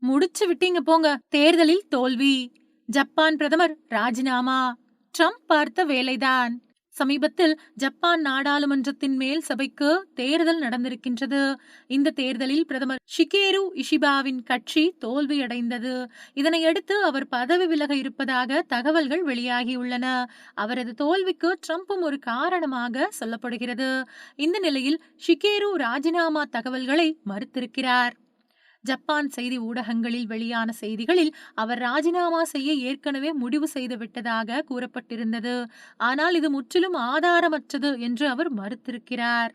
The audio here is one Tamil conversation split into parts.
முடிச்சு விட்டீங்க போங்க. தேர்தலில் தோல்வி. ஜப்பான் பிரதமர் ராஜினாமா. ட்ரம்ப் பார்த்த வேலைதான். சமீபத்தில் ஜப்பான் நாடாளுமன்றத்தின் மேல் சபைக்கு தேர்தல் நடந்திருக்கின்றது. இந்த தேர்தலில் பிரதமர் ஷிகேரு இஷிபாவின் கட்சி தோல்வியடைந்தது. இதனையடுத்து அவர் பதவி விலக இருப்பதாக தகவல்கள் வெளியாகியுள்ளன. அவரது தோல்விக்கு ட்ரம்ப்பும் ஒரு காரணமாக சொல்லப்படுகிறது. இந்த நிலையில் ஷிகேரு ராஜினாமா தகவல்களை மறுத்திருக்கிறார். ஜப்பான் செய்தி ஊடகங்களில் வெளியான செய்திகளில் அவர் ராஜினாமா செய்ய ஏற்கனவே முடிவு செய்து விட்டதாக கூறப்பட்டிருந்தது. ஆனால் இது முற்றிலும் ஆதாரமற்றது என்று அவர் மறுத்திருக்கிறார்.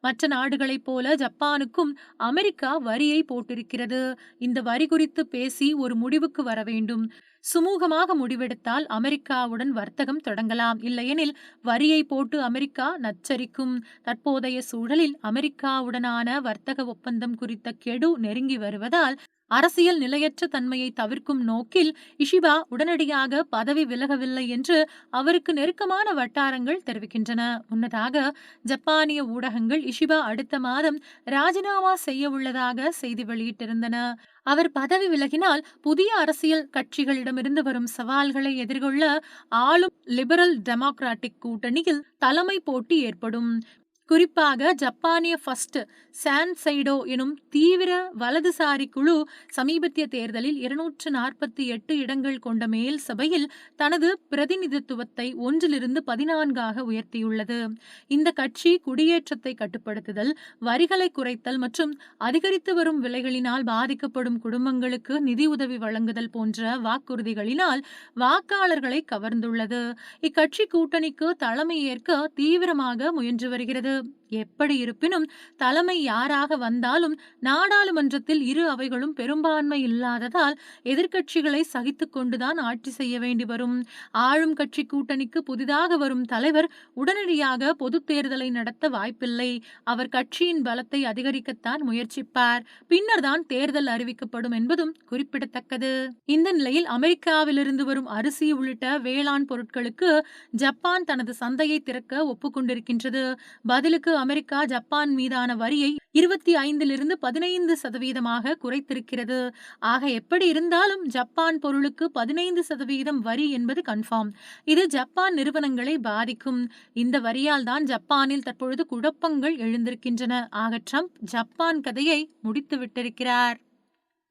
மற்ற நாடுகளைப் போல ஜப்பானுக்கும் அமெரிக்கா வரியை போட்டிருக்கிறது. இந்த வரி குறித்து பேசி ஒரு முடிவுக்கு வர வேண்டும். சுமூகமாக முடிவெடுத்தால் அமெரிக்காவுடன் வர்த்தகம் தொடங்கலாம். இல்லையெனில் வரியை போட்டு அமெரிக்கா நச்சரிக்கும். தற்போதைய சூழலில் அமெரிக்காவுடனான வர்த்தக ஒப்பந்தம் குறித்த கெடு நெருங்கி வருவதால் அரசியல் நிலையற்ற தன்மையை தவிர்க்கும் நோக்கில் இஷிபா உடனடியாக பதவி விலகவில்லை என்று அவருக்கு நெருக்கமான வட்டாரங்கள் தெரிவிக்கின்றன. முன்னதாக ஜப்பானிய ஊடகங்கள் இஷிபா அடுத்த மாதம் ராஜினாமா செய்ய உள்ளதாக செய்தி வெளியிட்டிருந்தன. அவர் பதவி விலகினால் புதிய அரசியல் கட்சிகளிடமிருந்து வரும் சவால்களை எதிர்கொள்ள ஆளும் லிபரல் டெமோக்ராட்டிக் கூட்டணியில் தலைமை போட்டி ஏற்படும். குறிப்பாக ஜப்பானிய ஃபர்ஸ்ட் சான்சைடோ எனும் தீவிர வலதுசாரி குழு சமீபத்திய தேர்தலில் இருநூற்று நாற்பத்தி எட்டு இடங்கள் கொண்ட மேல் சபையில் தனது பிரதிநிதித்துவத்தை ஒன்றிலிருந்து பதினான்காக உயர்த்தியுள்ளது. இந்த கட்சி குடியேற்றத்தை கட்டுப்படுத்துதல் வரிகளை குறைத்தல் மற்றும் அதிகரித்து வரும் விலைகளினால் பாதிக்கப்படும் குடும்பங்களுக்கு நிதியுதவி வழங்குதல் போன்ற வாக்குறுதிகளினால் வாக்காளர்களை கவர்ந்துள்ளது. இக்கட்சி கூட்டணிக்கு தலைமை ஏற்க தீவிரமாக முயன்று வருகிறது. Umarım எப்படி இருப்பினும் தலைமை யாராக வந்தாலும் நாடாளுமன்றத்தில் இரு அவைகளும் பெரும்பான்மை இல்லாததால் எதிர்க்கட்சிகளை சகித்து கொண்டுதான் ஆட்சி செய்ய வேண்டி வரும். ஆளும் கட்சி கூட்டணிக்கு புதிதாக வரும் தலைவர் உடனடியாக பொது தேர்தலை நடத்த வாய்ப்பில்லை. அவர் கட்சியின் பலத்தை அதிகரிக்கத்தான் முயற்சிப்பார். பின்னர் தான் தேர்தல் அறிவிக்கப்படும் என்பதும் குறிப்பிடத்தக்கது. இந்த நிலையில் அமெரிக்காவிலிருந்து வரும் அரிசி உள்ளிட்ட வேளாண் பொருட்களுக்கு ஜப்பான் தனது சந்தையை திறக்க ஒப்புக்கொண்டிருக்கின்றது. பதிலுக்கு அமெரிக்கா ஜப்பான் மீதான வரியை இருபத்தி ஐந்திலிருந்து பதினைந்து சதவீதமாக குறைத்திருக்கிறது. ஆக எப்படி இருந்தாலும் ஜப்பான் பொருளுக்கு பதினைந்து சதவீதம் வரி என்பது கன்ஃபார்ம் இது ஜப்பான் நிறுவனங்களை பாதிக்கும். இந்த வரியால் தான் ஜப்பானில் தற்பொழுது குழப்பங்கள் எழுந்திருக்கின்றன. ஆக ட்ரம்ப் ஜப்பான் கதையை முடித்து விட்டிருக்கிறார்